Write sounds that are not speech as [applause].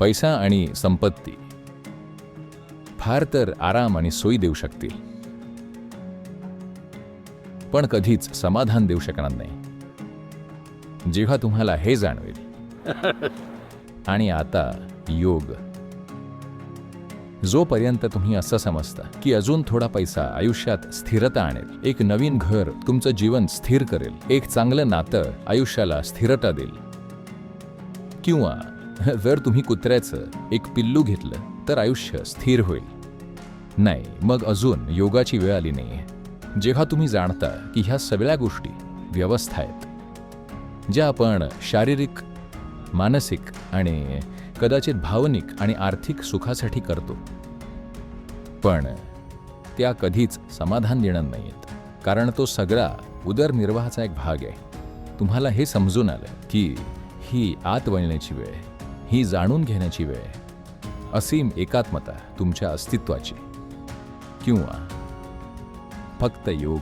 पैसा आणि संपत्ती. फार तर आराम आणि सोयी देऊ शकतील. पण कधीच समाधान देऊ शकणार नाही. जेव्हा तुम्हाला हे जाणवेल. [laughs] आणि आता योग. जोपर्यंत तुम्ही असं समजता की अजून थोडा पैसा आयुष्यात स्थिरता आणेल एक नवीन घर तुमचं जीवन स्थिर करेल एक चांगलं नातं आयुष्याला स्थिरता देईल. किंवा [laughs] जर तुम्ही कुत्र्याचं एक पिल्लू घेतलं तर आयुष्य स्थिर होईल. नाही मग अजून योगाची वेळ आली नाही जेव्हा तुम्ही जाणता की ह्या सगळ्या गोष्टी व्यवस्था आहेत ज्या आपण शारीरिक मानसिक आणि कदाचित भावनिक आणि आर्थिक सुखासाठी करतो. पण त्या कधीच समाधान देणार नाहीत कारण तो सगळा उदरनिर्वाहाचा एक भाग आहे. तुम्हाला हे समजून आलं की ही आत वळण्याची वेळ आहे, ही जाणून घेण्याची वेळ आहे. असीम एकात्मता तुमच्या अस्तित्वाची किंवा फक्त योग